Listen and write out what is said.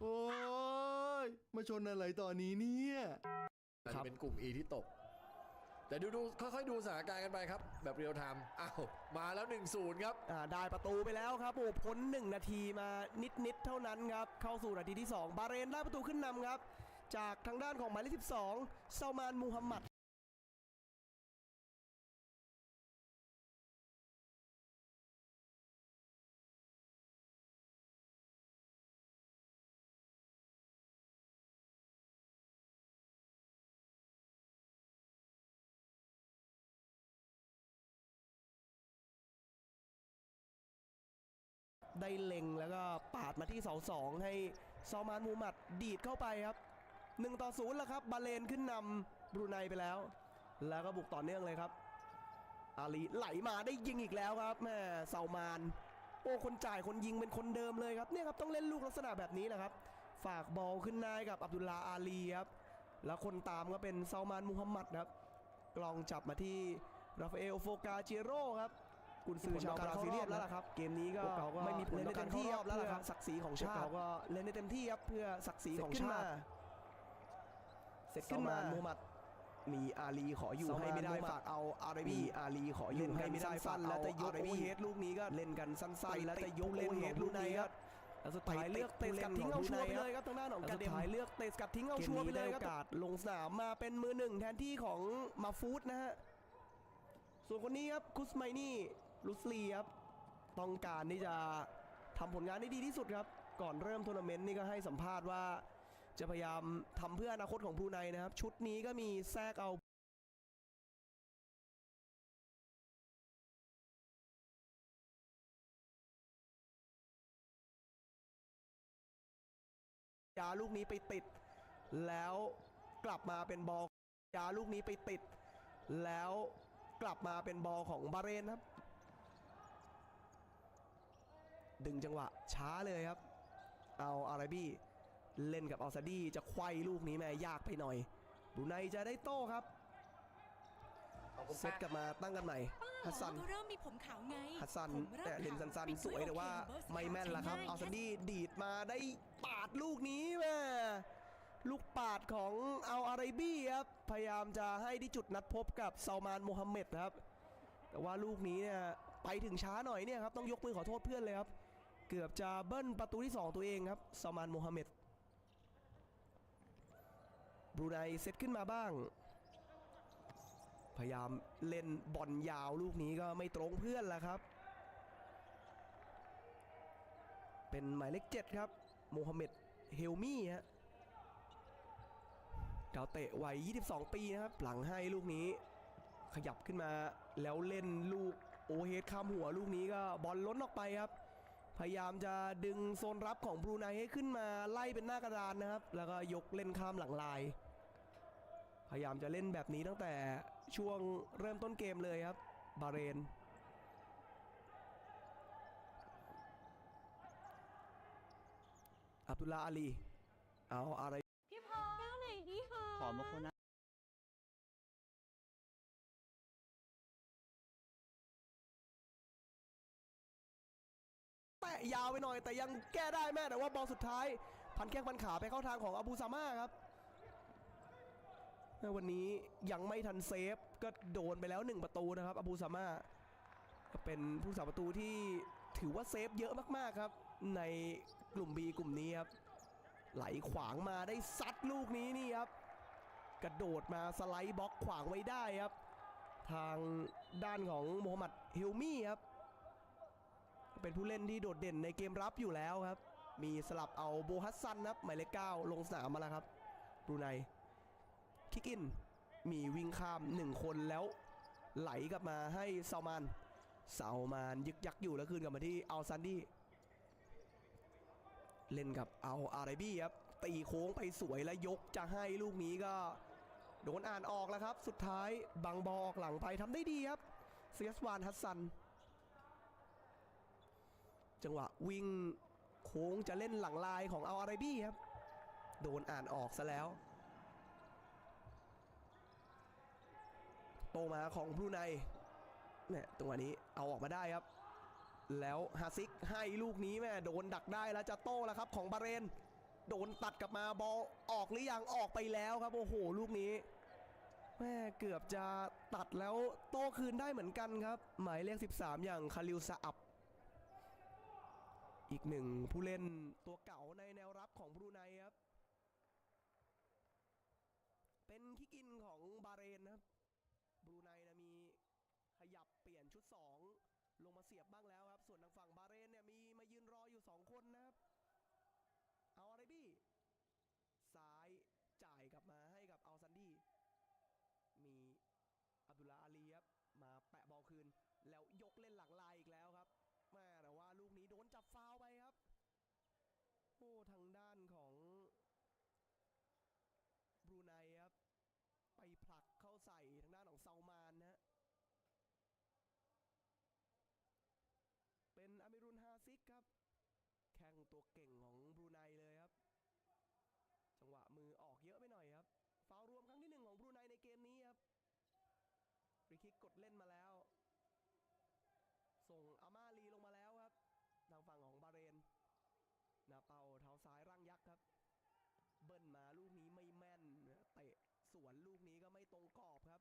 โอ้ยมาชนอะไรตอนนี้เนี่ยอาจะเป็นกลุ่มอีที่ตก แต่ดูดูค่อยๆดูสถานการณ์กันไปครับ แบบเรียลไทม์อ้าวมาแล้ว 1-0 ครับ อ่าได้ประตูไปแล้วครับโอ้พ้น 1 นาทีมานิดๆเท่านั้นครับ เข้าสู่นาทีที่ 2 บาเรนได้ประตูขึ้นนำครับ จากทางด้านของหมายเลข12ซามานมูฮัมหมัด ได้เล็งแล้วก็ปาดมาที่เสาสองให้ซอมานมูมัดดีดเข้าไปครับ1ต่อ0แล้วครับบาเลนขึ้นนำบรูไนไปแล้ว แล้วก็บุกต่อเนื่องเลยครับ อาลีไหลมาได้ยิงอีกแล้วครับแม่เซามาน โอ้คนจ่ายคนยิงเป็นคนเดิมเลยครับเนี่ยครับต้องเล่นลูกลักษณะแบบนี้แหละครับ ฝากบอลขึ้นนายกับอับดุลลาอาลีครับแล้วคนตามก็เป็นเซามานมูฮัมหมัดครับ กลองจับมาที่ราฟาเอลโฟกาเจโร่ครับ กุนซือชาวบราซิเลียนแล้วล่ะครับเกมนี้ก็พวกเขาก็ไม่มีผลต่อการเข้ารอบแล้วล่ะครับเพื่อศักดิ์ศรีของชาพวกติเขาก็เล่นได้เต็มที่ครับเพื่อศักดิ์ศรีของเสร็จขึ้นชามาติเสร็จขึ้นมามูฮัมหมัดมีอาลีขออยู่ซามาให้ไม่ได้มูฮัมหมัดฝากเอาอาราบีอาลีขออยู่เล่นกันให้ไม่ได้สั้ฝากนๆแล้แล้ววจะจะยยกกโอโอเฮเฮดดลูกนี้ก็เล่นกันสั้นๆแล้วจะยกเล่โอนเฮดของลูกนี้ลูกนี้ครับแล้วสุดท้ายเลือกเตะสกัดทิ้งเอาชัวร์ไปเลยครับทางด้านของกาเดมสุดท้ายเลือกเตะสกัดทิ้งเอาชัวร์ไปเลยครับโอกาสลงสนามมาเป็นมือหนึ่งแทนที่ของมาฟูดนะฮะส่วนคนนี้ครับคุสไมนี่ ลุสลีครับต้องการที่จะทำผลงานได้ดีที่สุดครับ ก่อนเริ่มทัวร์นาเมนต์นี่ก็ให้สัมภาษณ์ว่า จะพยายามทำเพื่ออนาคตของบรูไนนะครับ ชุดนี้ก็มีแทรกเอายาลูกนี้ไปติด แล้วกลับมาเป็นบอลยาลูกนี้ไปติด แล้วกลับมาเป็นบอลของบาเรนครับ ดึงจังหวะช้าเลยครับ เอาอาราบี้เล่นกับอัลซาดีจะไขว้ลูกนี้แม่ยากไปหน่อยบรูไนจะได้โต้ครับเซตกลับมาตั้งกันใหม่ฮัสซันก็เริ่มมีผมขาวไงฮัสซันผมริ่มแต่เล่นขาวสั้นปิดๆสวยแต่ว่าโอเคเบอร์สิบไม่แม่นละครับใช้ง่ายอัลซาดีดีดมาได้ปาดลูกนี้แม่ลูกปาดของเอาอาราบี้ครับพยายามจะให้ที่จุดนัดพบกับซาลมานโมฮัมเหม็ดครับ แต่ว่าลูกนี้เนี่ยไปถึงช้าหน่อยเนี่ยครับต้องยกมือขอโทษเพื่อนเลยครับ เกือบจะเบิ้ลประตูที่ 2 ตัวเองครับซามานโมฮัมเหม็ดบรูไนเซตขึ้นมาบ้าง พยายามเล่นบอลยาวลูกนี้ก็ไม่ตรงเพื่อนแล้วครับ เป็นหมายเลขเจ็ดครับโมฮัมเหม็ดเฮลมี่ฮะดาวเตะวัย 22 ปีนะครับ หลังให้ลูกนี้ ขยับขึ้นมาแล้วเล่นลูกโอเฮดข้ามหัวลูกนี้ก็บอลล้นออกไปครับ พยายามจะดึงโซนรับของบรูไนให้ขึ้นมาไล่เป็นหน้ากระดานนะครับ แล้วก็ยกเล่นข้ามหลังลาย พยายามจะเล่นแบบนี้ตั้งแต่ช่วงเริ่มต้นเกมเลยครับ บาเรนอับดุลลาอาลี เอาอะไรพี่พอแก้วไหนดีคะ ขอมาคนนะ ยาวไปหน่อย แต่ยังแก้ได้แม่แต่ว่าบอลสุดท้าย พันแข้งพันขาไปเข้าทางของอบูซาม่าครับวันนี้ยังไม่ทันเซฟก็โดนไปแล้ว 1 ประตูนะครับอบูซาม่าเป็นผู้สาประตูที่ถือว่าเซฟเยอะมากๆครับ ในกลุ่ม B กลุ่มนี้ครับ ไหลขวางมาได้ซัดลูกนี้นี่ครับ กระโดดมาสไลด์บล็อกขวางไว้ได้ครับ ทางด้านของโมฮัมหมัดฮิลมี่ครับ เป็นผู้เล่นที่โดดเด่นในเกมรับอยู่แล้วครับ มีสลับเอาโบฮัสซันนะครับหมายเลขเก้าลงสนามมาแล้วครับบรูไนคิกอินมีวิ่งข้าม1คนแล้วไหลกลับมาให้ซามานซามานยึกยักอยู่แล้วคืนกลับมาที่อัลซันดี้เล่นกับเอาอาราบี้ครับตีโค้งไปสวยแล้วยกจะให้ลูกนี้ก็ โดนอ่านออกแล้วครับ สุดท้ายบังบอออกหลังไปทำได้ดีครับเซียสวานฮัสซัน จังหวะวิ่งโค้งจะเล่นหลังลายของเอาอารบี้ครับ โดนอ่านออกซะแล้ว โตมาของบรูไนเนี่ยตรงนี้เอาออกมาได้ครับ แล้วฮาซิกให้ลูกนี้แม่โดนดักได้แล้วจะโต้แล้วครับของบาเรน โดนตัดกลับมาบอลออกหรือยังออกไปแล้วครับโอ้โหลูกนี้แม่เกือบจะตัดแล้วโต้คืนได้เหมือนกันครับ หมายเลข 13 อย่างคาริลซาอับ อีกหนึ่งผู้เล่นตัวเก่าในแนวรับของบรูไนครับ เป็นขี้กินของบาเรนนะครับ บรูไนนะมีขยับเปลี่ยนชุด 2 ลงมาเสียบบ้างแล้วครับ ส่วนทางฝั่งบาเรนเนี่ยมีมายืนรออยู่ 2 คนนะครับ เอาอะไรบี้ซ้ายจ่ายกลับมาให้กับอัลซันดี้ มีอับดุลลาอาลีครับมาแปะบอลคืน แล้วยกเล่นหลังลายอีกแล้วครับแม่แต่ว่าลูกนี้โดนจับฟาวไปครับโอ้ทางด้านของบรูไนครับ ไปผลักเข้าใส่ทางด้านของเซามานนะฮะเป็นอามิรุนฮาซิกครับ แข่งตัวเก่งของบรูไนเลยครับ จังหวะมือออกเยอะไปหน่อยครับ ฟาวรวมครั้งที่หนึ่งของบรูไนในเกมนี้ครับรีคิกกดเล่นมาแล้ว ส่งอาม่าลีลงมาแล้วครับ ทางฝั่งของบาห์เรนหนา เป่าเท้าซ้ายร่างยักษ์ครับ เบิ้ลมาลูกนี้ไม่แม่นเตะสวนลูกนี้ก็ไม่ตรงกรอบครับ